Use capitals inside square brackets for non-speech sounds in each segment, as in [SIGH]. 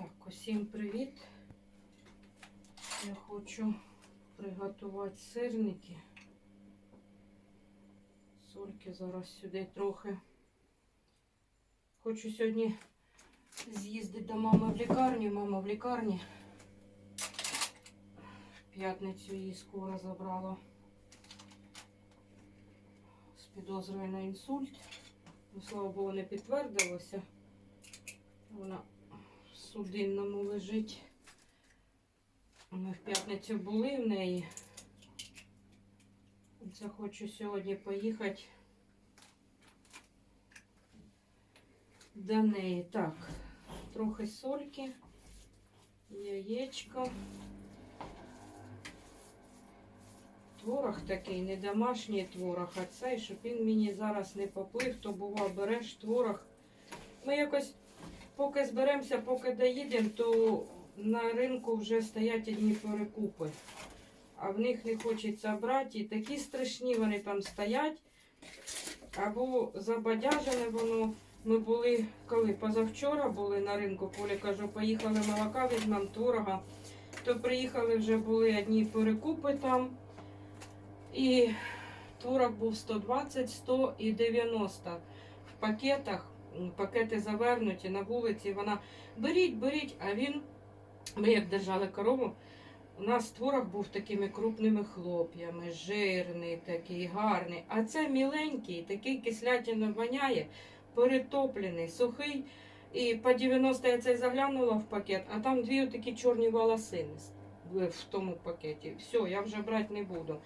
Так, усім привіт. Я хочу приготувати сирники. Сольки зараз сюди трохи. Хочу сьогодні з'їздити до мами в лікарню. Мама в лікарні. В п'ятницю її скоро забрала з підозрою на інсульт. Ну, слава Богу, не підтвердилося. Вона судинному лежить. Ми в п'ятницю були в неї. Це хочу сьогодні поїхати до неї. Так, трохи сольки, яєчко. Творог такий, не домашній творог, а цей, щоб він мені зараз не поплив, то бува, береш творог. Ми якось поки зберемося, поки доїдемо, то на ринку вже стоять одні перекупи. А в них не хочеться брати. І такі страшні вони там стоять. Або забадяжене воно. Ми були, коли позавчора були на ринку, Поля кажу, поїхали молока, візьмемо творога. То приїхали вже були одні перекупи там. І творог був 120, 100 і 90 в пакетах. Пакети завернуті на вулиці. Вона беріть, беріть, а він, ми як держали корову, у нас творог був такими крупними хлоп'ями, жирний, такий гарний. А це міленький, такий кислятина воняє, перетоплений, сухий. І по 90 я цей заглянула в пакет, а там дві такі чорні волосини в тому пакеті. Все, я вже брати не буду.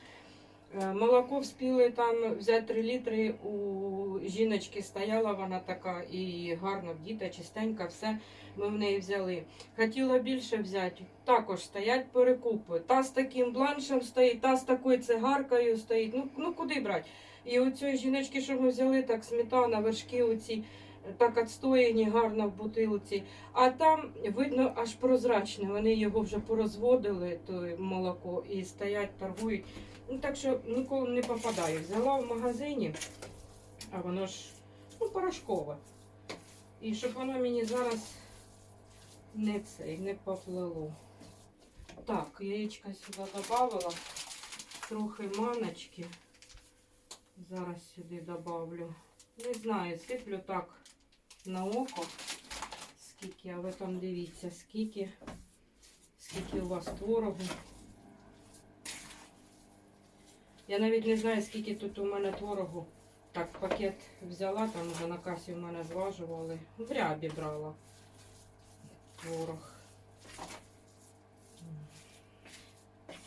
Е, Молоко вспіли там взяти 3 літри. У жіночки стояла вона така і гарна, діта, чистенька, все ми в неї взяли. Хотіла більше взяти, також стоять перекупи. Та з таким бланшем стоїть, та з такою цигаркою стоїть. Ну, ну куди брати? І у цієї жіночки, що ми взяли, так сметана, вершки оці, так відстояні гарно в бутилці. А там видно аж прозрачне. Вони його вже порозводили, то молоко, і стоять, торгують. Ну, так що ніколи не попадаю. Взяла в магазині, а воно ж ну, порошкове. І щоб воно мені зараз не цей, не поплило. Так, яєчка сюди додавала, трохи маночки. Зараз сюди добавлю. Не знаю, сиплю так на око, скільки, а ви там дивіться, скільки, скільки у вас творогу. Я навіть не знаю, скільки тут у мене творогу. Так, пакет взяла, там вже на касі в мене зважували. В рябі брала творог.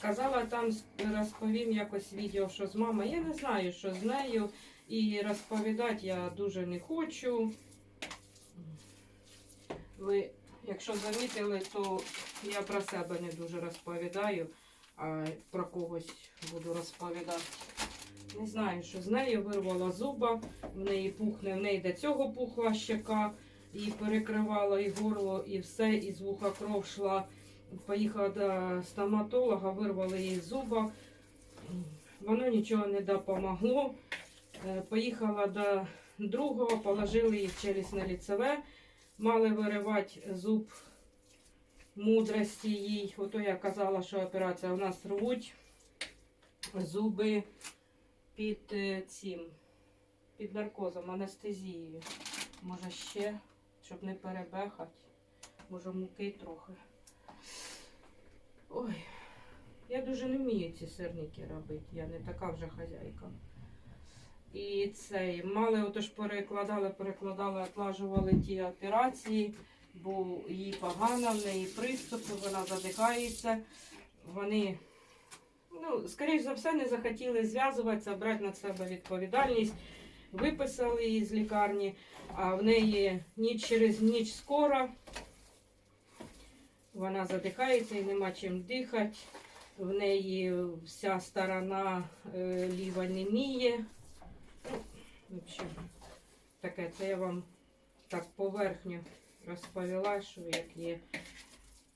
Казала, там розповім якось відео, що з мамою. Я не знаю, що з нею. І розповідати я дуже не хочу. Ви, якщо замітили, то я про себе не дуже розповідаю, а про когось буду розповідати. Не знаю, що з нею вирвала зуба, в неї пухне, в неї до цього пухла щека, і перекривала і горло, і все, і з вуха кров йшла. Поїхала до стоматолога, вирвали їй зуба. Воно нічого не допомогло. Е, Поїхала до другого, положили їй в челюстне ліцеве, мали виривати зуб мудрості їй. Ото я казала, що операція у нас рвуть зуби під е, цим, під наркозом, анестезією. Може ще, щоб не перебехати. Може муки трохи. Ой, я дуже не вмію ці сирники робити. Я не така вже хазяйка. І цей мали отож перекладали, перекладали, отлажували ті операції, бо їй погано, в неї приступи, вона задихається. Вони, ну, скоріш за все, не захотіли зв'язуватися, брати на себе відповідальність. Виписали її з лікарні, а в неї ніч через ніч скоро. Вона задихається і нема чим дихати. В неї вся сторона е, ліва неміє. В общем, таке, це я вам так поверхню розповіла, що як є.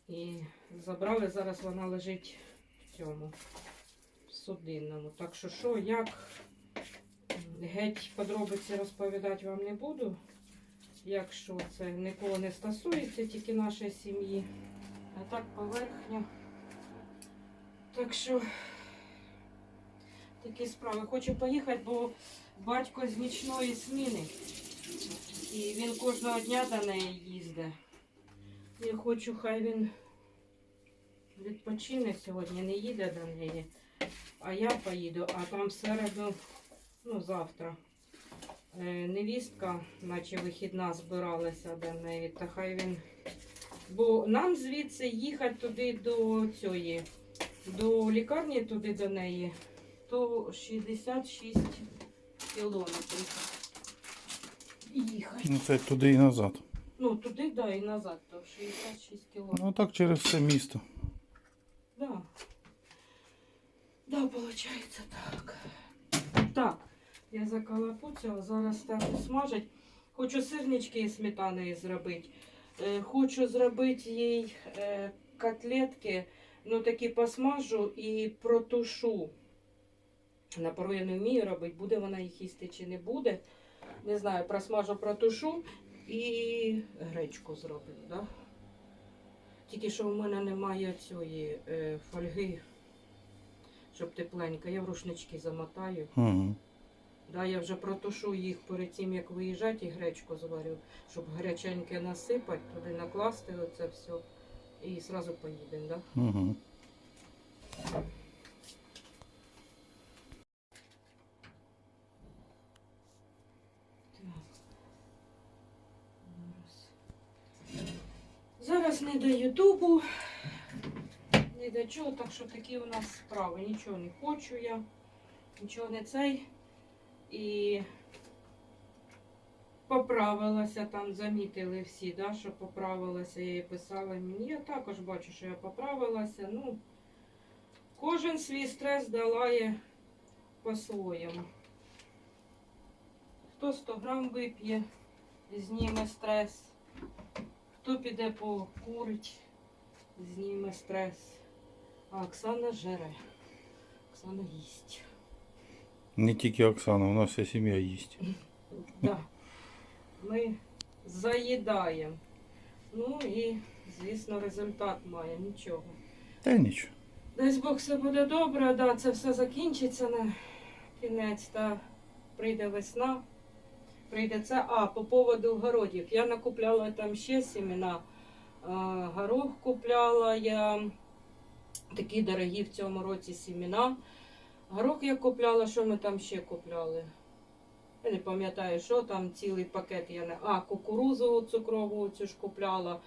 І забрали, зараз вона лежить в цьому в судинному. Так що, що, як, геть подробиці розповідати вам не буду. якщо це нікого не стосується, тільки нашої сім'ї. А так поверхня. Так що такі справи. Хочу поїхати, бо батько з нічної зміни. І він кожного дня до неї їздить. Я хочу, хай він відпочине сьогодні, не їде до неї. А я поїду, а там в середу, ну завтра. е, Невістка, наче вихідна, збиралася до неї, та хай він. Бо нам звідси їхати туди до цієї, до лікарні туди до неї, то 66 кілометрів. Їхати. Ну це туди і назад. Ну, туди, да, і назад, то 66 кілометрів. Ну так через все місто. Да. Да, получается так. Так, я заколопуцяла, зараз ставлю смажить. Хочу сирнички із сметаною зробити. Е, хочу зробити їй е, котлетки, ну такі посмажу і протушу. На пору я не вмію робити, буде вона їх їсти чи не буде. Не знаю, просмажу, протушу і гречку зроблю. Да? Тільки що в мене немає цієї е, фольги, щоб тепленько. Я в рушнички замотаю. Угу. Да, я вже протушу їх перед тим, як виїжджати, і гречку зварю, щоб гаряченьке насипати, туди накласти оце все. І одразу поїдемо, да? Угу. Зараз не до Ютубу, не до чого, так що такі у нас справи. Нічого не хочу я, нічого не цей. І поправилася там, замітили всі, да, що поправилася, я їй писала мені. Я також бачу, що я поправилася. Ну, кожен свій стрес долає по-своєму. Хто 100 грам вип'є, зніме стрес. Хто піде покурить, зніме стрес. А Оксана жере. Оксана їсть. Не тільки Оксана, у нас вся сім'я їсть. [LAUGHS] Да. Ми заїдаємо. Ну і, звісно, результат має нічого. Та нічого. Дай Бог все буде добре, да, це все закінчиться на кінець, та прийде весна. Прийде це. А, по поводу городів. Я накупляла там ще сімена. А, горох купляла я. Такі дорогі в цьому році сімена. Горох я купляла, що ми там ще купляли? Я не пам'ятаю, що там цілий пакет я не. А, кукурузу цукрову цю ж купляла.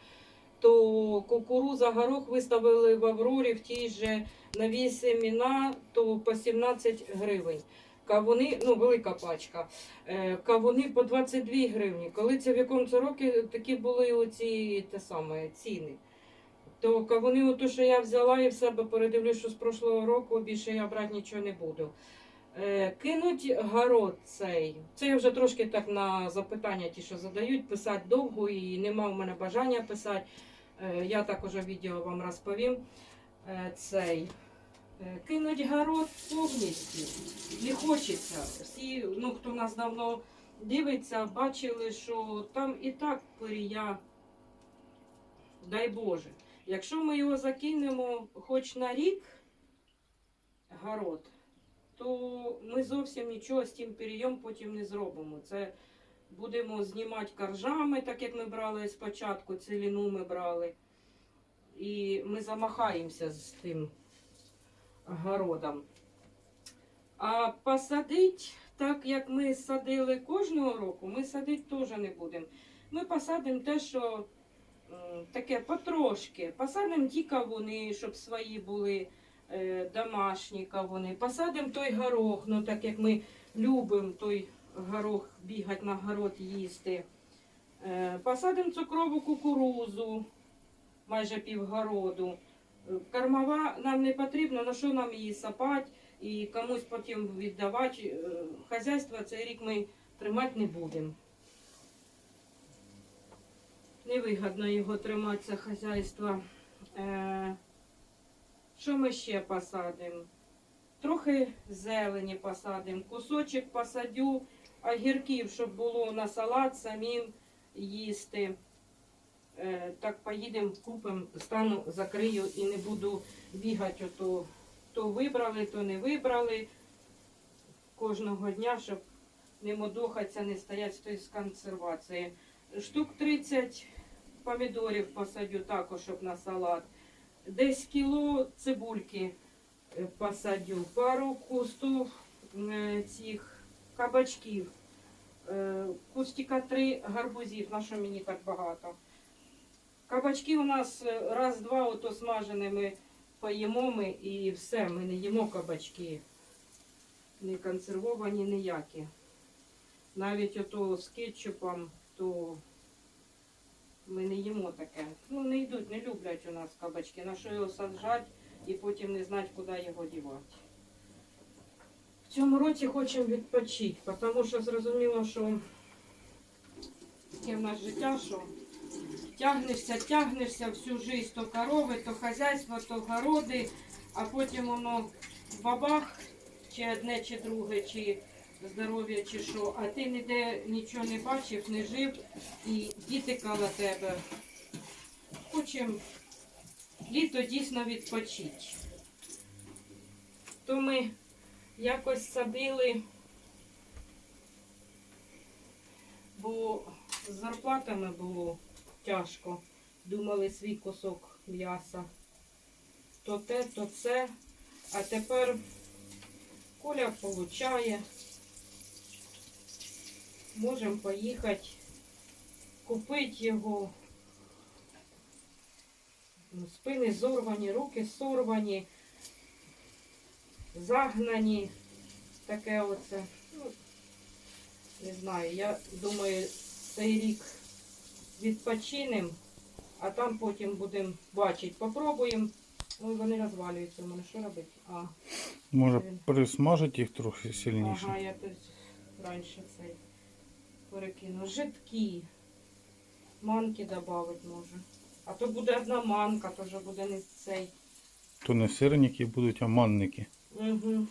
То кукуруза, горох виставили в Аврорі в тій же нові семіна, то по 17 гривень. Кавуни, ну велика пачка. Е, Кавуни по 22 гривні. Коли це в якому це році такі були оці те саме ціни. То кавуни, ото, що я взяла і в себе передивлюсь, що з прошлого року більше я брати нічого не буду. Е, кинуть город цей. Це я вже трошки так на запитання, ті, що задають, писати довго і нема в мене бажання писати. Е, я також відео вам розповім. Цей. Е, Кинуть город повністю. Не хочеться. Всі, ну хто нас давно дивиться, бачили, що там і так пирія, дай Боже. Якщо ми його закинемо хоч на рік, город, то ми зовсім нічого з тим пір'єм потім не зробимо. Це будемо знімати коржами, так як ми брали спочатку, ціліну ми брали. І ми замахаємося з тим городом. А посадити, так як ми садили кожного року, ми садити теж не будемо. Ми посадимо те, що таке потрошки. Посадимо ті кавуни, щоб свої були е, домашні кавуни. Посадимо той горох, ну так як ми любимо той горох бігати на город їсти. Е, посадимо цукрову кукурузу, майже півгороду. Кормова нам не потрібна, на що нам її сапати і комусь потім віддавати. Е, Хазяйство цей рік ми тримати не будемо. Невигідно його тримати, це хазяйство. Е, Що ми ще посадимо? Трохи зелені посадимо, кусочок посадю огірків, щоб було на салат самим їсти. Е, Так поїдемо, купимо, стану, закрию і не буду бігати, ото то вибрали, то не вибрали. Кожного дня, щоб не модохатися, не стоять з з консервації. Штук 30 помідорів посадю також, щоб на салат. Десь кіло цибульки е, посадю, пару кустів е, цих кабачків, кустика три гарбузів, на що мені так багато. Кабачки у нас е, раз-два ото смаженими поїмо ми і все, ми не їмо кабачки. Не консервовані ніякі. Навіть ото з кетчупом, то ми не їмо таке. Ну, не йдуть, не люблять у нас кабачки. На що його саджать і потім не знати, куди його дівати. В цьому році хочемо відпочити, тому що зрозуміло, що таке в нас життя, що тягнешся, тягнешся всю життя, то корови, то хазяйство, то городи, а потім воно бабах, чи одне, чи друге, чи здоров'я, чи що, а ти ніде нічого не бачив, не жив, і діти коло тебе. Хочемо літо дійсно відпочити. То ми якось садили, бо з зарплатами було тяжко. Думали свій кусок м'яса. То те, то це. А тепер Коля получає. Можемо поїхати, купити його. Спини зорвані, руки сорвані, загнані. Таке оце. Ну, не знаю, я думаю, цей рік відпочинемо, а там потім будемо бачити. Попробуємо. Ой, вони розвалюються у мене. Що робити? А, Може присмажити їх трохи сильніше. ага, я тут раніше цей перекину. Жидкі. Манки додати може. А то буде одна манка, то вже буде не цей. То не сирники будуть, а манники. Угу.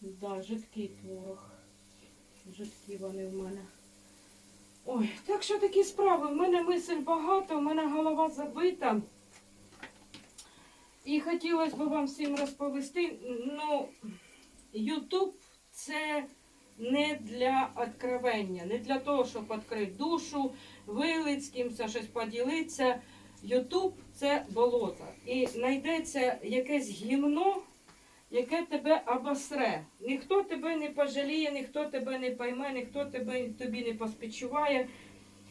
Да, жидкий творог. Жидкі вони в мене. Ой, так що такі справи. В мене мисль багато, в мене голова забита. І хотілося б вам всім розповісти. Ну, Ютуб це не для откровення, не для того, щоб відкрити душу, вилить з кимось щось поділитися. Ютуб це болото. І знайдеться якесь гімно, яке тебе обосре. Ніхто тебе не пожаліє, ніхто тебе не пойме, ніхто тебе, тобі не поспівчуває.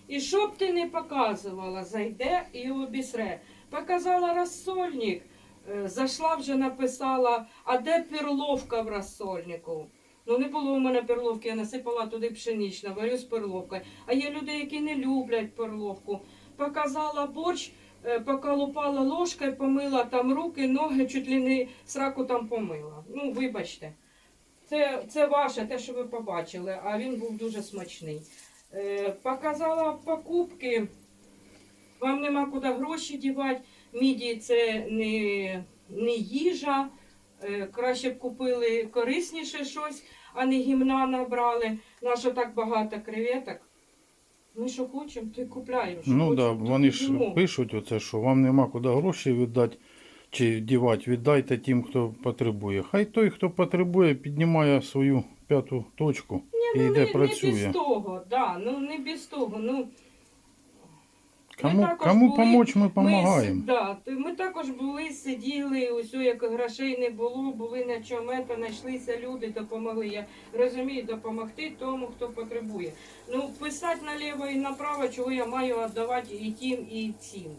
І що б ти не показувала, зайде і обісре. Показала розсольник, е, зайшла вже написала, а де перловка в розсольнику? Ну не було у мене перловки, я насипала туди пшеничну, варю з перловкою. А є люди, які не люблять перловку. Показала борщ, поколупала ложкою, помила там руки, ноги, чуть ли не сраку там помила. Ну, вибачте. Це, це ваше, те, що ви побачили, а він був дуже смачний. Е, показала покупки. Вам нема куди гроші дівати. Міді це не, не їжа. Е, краще б купили корисніше щось, а не гімна набрали. Нащо так багато креветок? Ми що хочемо, то й купляємо. Що Ну так, да, вони ж йому. пишуть оце, що вам нема куди гроші віддати чи дівати, віддайте тим, хто потребує. Хай той, хто потребує, піднімає свою п'яту точку і ну, йде не, Не без того, да, ну не без того. Ну, Кому, також кому були- помочь, ми Ми, да, то ми також були, сиділи, ось як грошей не було, були на чому, то знайшлися люди, допомогли. Я розумію, допомогти тому, хто потребує. Ну, писати наліво і направо, чого я маю віддавати і тим, і цим.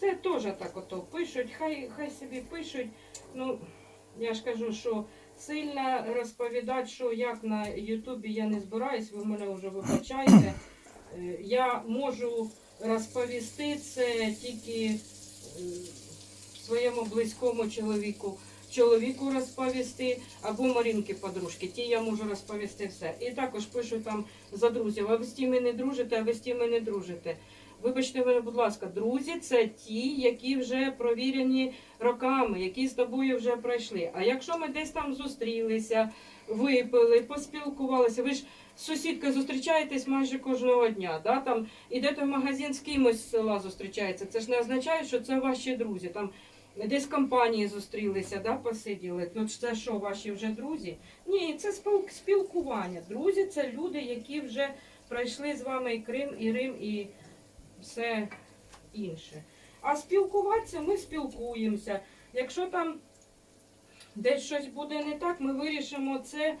Це теж так ото пишуть, хай, хай собі пишуть. Ну, я ж кажу, що сильно розповідати, що як на Ютубі я не збираюсь, ви мене вже вибачаєте. Е, Я можу розповісти це тільки е, своєму близькому чоловіку. Чоловіку розповісти або Марінки подружки. Ті я можу розповісти все. І також пишу там за друзів. А ви з тими не дружите, а ви з тими не дружите. Вибачте мене, будь ласка, друзі, це ті, які вже провірені роками, які з тобою вже пройшли. А якщо ми десь там зустрілися, випили, поспілкувалися, ви ж з зустрічаєтесь майже кожного дня. Да? Там ідете в магазин з кимось з села зустрічається. Це ж не означає, що це ваші друзі. Там десь компанії зустрілися, да, посиділи. Ну це що, ваші вже друзі? Ні, це спілкування. Друзі це люди, які вже пройшли з вами і Крим, і Рим, і все інше. А спілкуватися ми спілкуємося. Якщо там десь щось буде не так, ми вирішимо це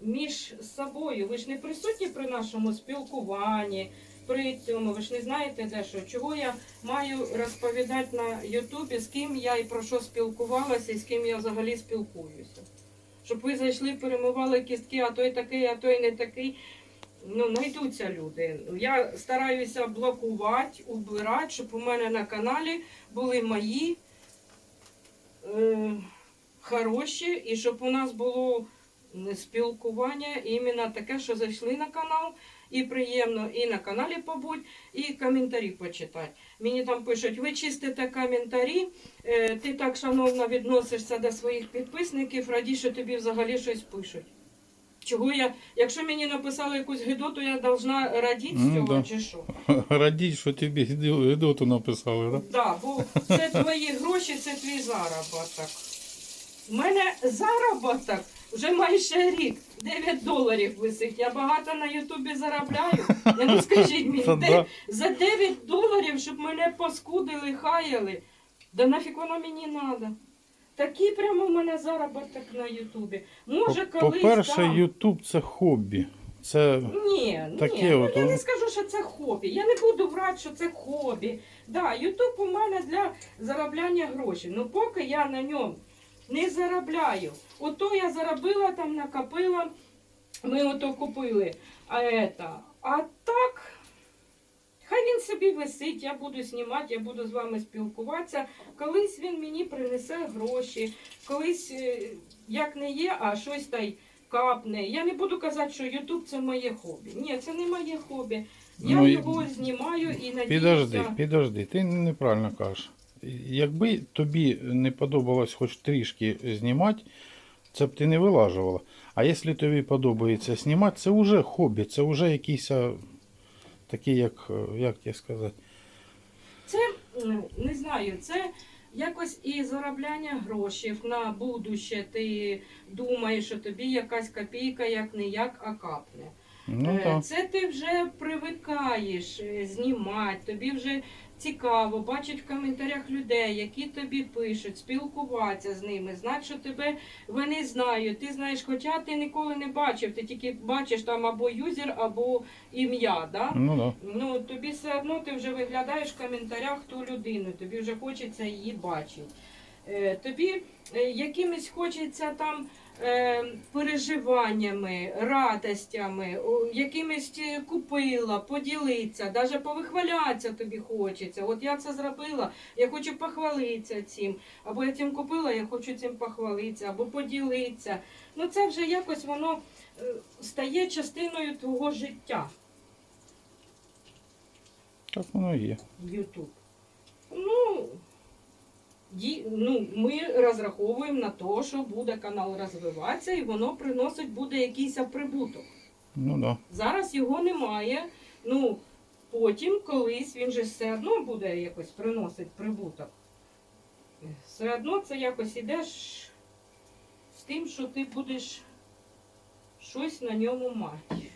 між собою. Ви ж не присутні при нашому спілкуванні, при цьому. Ви ж не знаєте де що. Чого я маю розповідати на Ютубі, з ким я і про що спілкувалася, і з ким я взагалі спілкуюся. Щоб ви зайшли, перемивали кістки, а той такий, а той не такий. Ну, знайдуться люди. Я стараюся блокувати, убирати, щоб у мене на каналі були мої е, хороші, і щоб у нас було спілкування іменно таке, що зайшли на канал, і приємно і на каналі побудь, і коментарі почитати. Мені там пишуть, ви чистите коментарі, е, ти так шановно відносишся до своїх підписників, раді, що тобі взагалі щось пишуть. Чого я, якщо мені написали якусь гидоту, я должна радіти з Ну, цього, да. чи що? [LAUGHS] Радіть, що тобі гидоту написали, так? Да, бо це твої гроші, це твій заробіток. У мене заробіток вже майже рік. 9 доларів висить. Я багато на Ютубі заробляю. Я ну скажіть мені, де- за 9 доларів, щоб мене паскудили, хаяли. Да нафіг воно мені треба. Такий прямо у мене заробіток на Ютубі. Може, колись По-перше, там... Ютуб це хобі. Це Ні, Таке ні, ну, я ну. не скажу, що це хобі. Я не буду врати, що це хобі. Да, Ютуб у мене для заробляння грошей. Ну поки я на ньому не заробляю. Ото я заробила там, накопила, ми ото купили. А, это. а так, хай він собі висить, я буду знімати, я буду з вами спілкуватися. Колись він мені принесе гроші, колись е, як не є, а щось та й капне. Я не буду казати, що Ютуб це моє хобі. Ні, це не моє хобі. Я Ну, його знімаю і надіюся. Підожди, підожди, ти неправильно кажеш. Якби тобі не подобалось хоч трішки знімати, це б ти не вилажувала. А якщо тобі подобається знімати, це вже хобі, це вже якийсь такий, як, е, як тебе сказати. Це не знаю, це якось і заробляння грошей на будуще. Ти думаєш, що тобі якась копійка, як не як, а капне. Ну Е, так. Це ти вже привикаєш е, знімати, тобі вже цікаво бачити в коментарях людей, які тобі пишуть, спілкуватися з ними, знати, що тебе вони знають. Ти знаєш, хоча ти ніколи не бачив, ти тільки бачиш там або юзер, або ім'я. Да? Ну да. Ну, тобі все одно ти вже виглядаєш в коментарях ту людину, тобі вже хочеться її бачити. Е, тобі е, якимось хочеться там переживаннями, радостями, о, якимось е, купила, поділитися, навіть повихвалятися тобі хочеться. От я це зробила, я хочу похвалитися цим. Або я цим купила, я хочу цим похвалитися, або поділитися. Ну це вже якось воно е, стає частиною твого життя. Так воно є. Ютуб. Ну, ну, ми розраховуємо на те, що буде канал розвиватися і воно приносить буде якийсь прибуток. Ну да. Зараз його немає. Ну, потім, колись він же все одно буде якось приносити прибуток. Все одно це якось ідеш з тим, що ти будеш щось на ньому мати.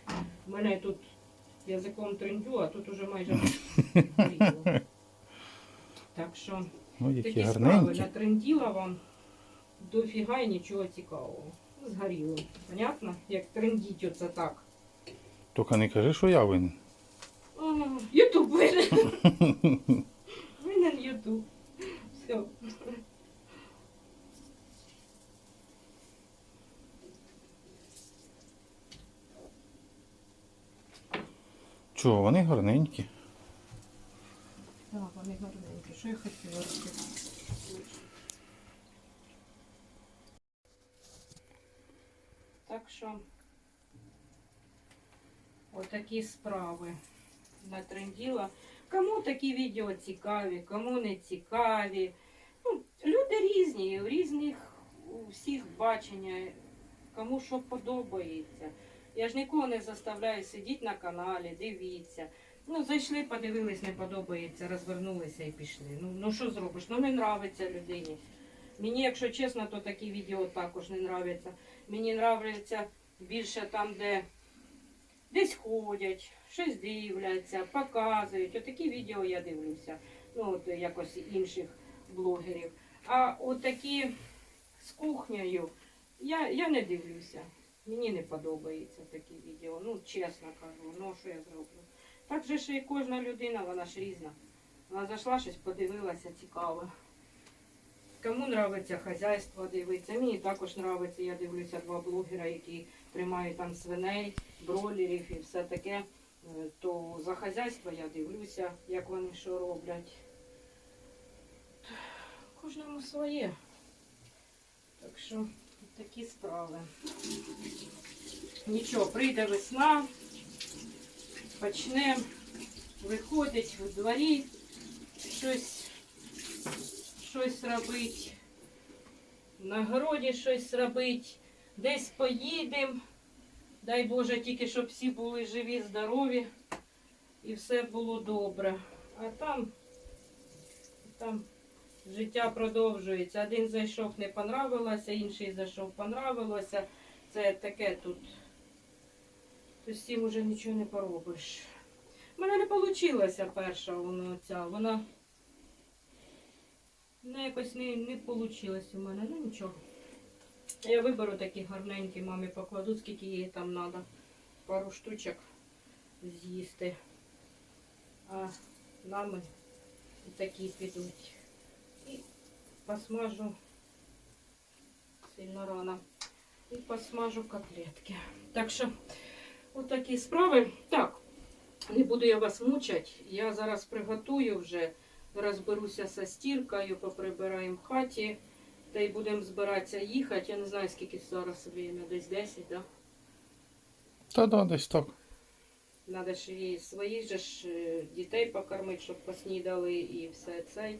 У мене тут язиком трендю, а тут уже майже. [LAUGHS] Так що Ну, які такі справи гарненькі. натренділа вам дофіга і нічого цікавого. Згоріло. Понятно? Як трендіть оце так. Тільки не кажи, що я винен. Ютуб винен. [LAUGHS] Винен Ютуб. Все. Чого, вони гарненькі. Так, вони гарненькі. Що я хотіла сказати? Так що отакі справи натренділа. Кому такі відео цікаві, кому не цікаві. Ну, люди різні, у різних у всіх бачення, кому що подобається. Я ж нікого не заставляю сидіти на каналі, дивіться. Ну, зайшли, подивились, не подобається, розвернулися і пішли. Ну, ну що зробиш? Ну не нравиться людині. Мені, якщо чесно, то такі відео також не нравляться. Мені нравляться більше там, де десь ходять, щось дивляться, показують. Отакі відео я дивлюся. Ну, от якось інших блогерів. А отакі з кухнею я, я не дивлюся. Мені не подобається такі відео. Ну, чесно кажу, ну що я зроблю. Так же ж і кожна людина, вона ж різна. Вона зайшла щось, подивилася, цікаво. Кому нравиться хазяйство дивитися. Мені також нравиться, я дивлюся два блогера, які тримають там свиней, бролерів і все таке. Е, То за хазяйство я дивлюся, як вони що роблять. Кожному своє. Так що такі справи. Нічого, прийде весна, почнемо виходить в дворі, щось, щось робити, на городі щось робити, десь поїдемо. Дай Боже, тільки щоб всі були живі, здорові і все було добре. А там, там життя продовжується. Один зайшов, не понравилося, інший зайшов, понравилося. Це таке тут. Ти з цим уже нічого не поробиш. У мене не вийшла перша вона ця. Вона вона якось не, не вийшла у мене. Ну нічого. Я виберу такі гарненькі, мамі покладу, скільки їй там треба. Пару штучок з'їсти. А нами такі підуть. І посмажу сильно рано. І посмажу котлетки. Так що, отакі справи. Так, не буду я вас мучати. Я зараз приготую вже, розберуся зі стіркою, поприбираємо в хаті. Та й будемо збиратися їхати. Я не знаю, скільки зараз время, десь 10, да? Та да, десь так. Надо ж і своїх же ж е, дітей покормити, щоб поснідали і все це.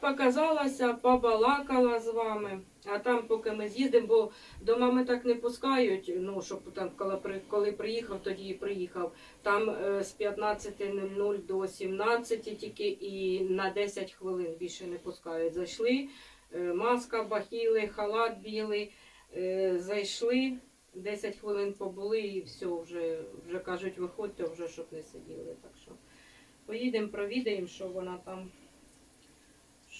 Показалася, побалакала з вами. А там, поки ми з'їздимо, бо до мами так не пускають, ну, щоб там, коли, коли приїхав, тоді і приїхав. Там е, з 15.00 до 17 тільки і на 10 хвилин більше не пускають. Зайшли, е, маска, бахіли, халат білий, е, зайшли. 10 хвилин побули і все, вже, вже кажуть, виходьте вже, щоб не сиділи. Так що поїдемо, провідаємо, що вона там,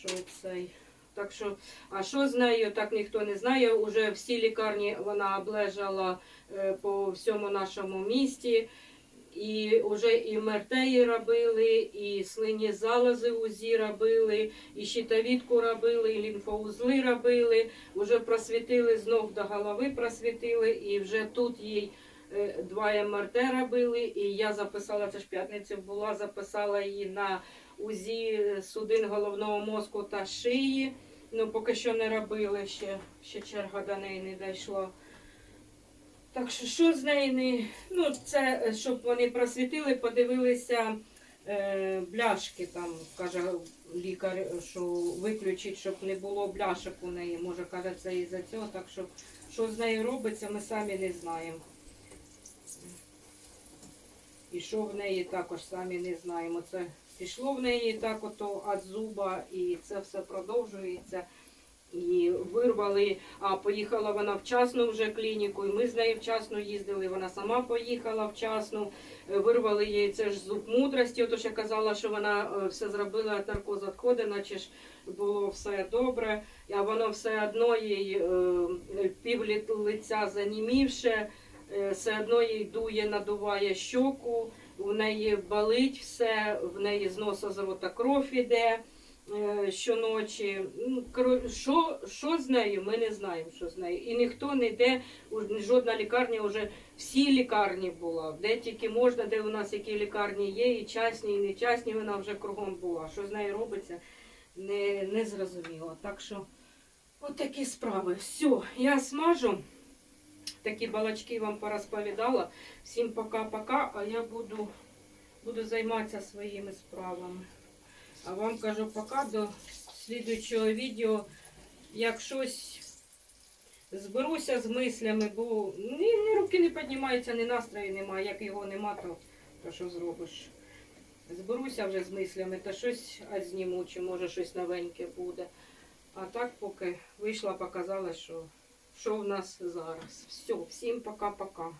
що цей. Так що, а що з нею, так ніхто не знає. Уже всі лікарні вона облежала е, по всьому нашому місті. І вже і МРТ їй робили, і слині залози УЗІ робили, і щитовідку робили, і лімфоузли робили. Вже просвітили з ног до голови, просвітили, і вже тут їй е, два МРТ робили. І я записала, це ж п'ятниця була, записала її на УЗІ судин головного мозку та шиї. Ну, поки що не робили, ще, ще черга до неї не дійшла. Так що, що з неї не. Ну, це щоб вони просвітили, подивилися е, бляшки там, каже лікар, що виключить, щоб не було бляшок у неї. Може, каже, це із-за цього. Так що, що з нею робиться, ми самі не знаємо. І що в неї також самі не знаємо. Це пішло в неї так ото від зуба, і це все продовжується. І вирвали, а поїхала вона вчасно вже клініку, і ми з нею вчасно їздили. Вона сама поїхала вчасно. Е, Вирвали їй це ж зуб мудрості. Отож я казала, що вона е, все зробила, а наркоз відходить, наче ж було все добре. А воно все одно їй е, пів лиця занімівше, все одно їй дує, надуває щоку, в неї болить все, в неї з носа з рота кров іде е, щоночі. Ну, Що, що з нею, ми не знаємо, що з нею. І ніхто не йде, жодна лікарня вже всі лікарні була. Де тільки можна, де у нас які лікарні є, і частні, і не частні, вона вже кругом була. Що з нею робиться, не, не зрозуміло. Так що, от такі справи. Все, я смажу. Такі балачки вам порозповідала. Всім пока-пока, а я буду, буду займатися своїми справами. А вам кажу пока до слідуючого відео. Як щось зберуся з мислями, бо ні, ні руки не піднімаються, ні настрою немає. Як його нема, то, то що зробиш? Зберуся вже з мислями, та щось а зніму, чи може щось новеньке буде. А так поки вийшла, показала, що, що в нас зараз. Все, всім пока-пока.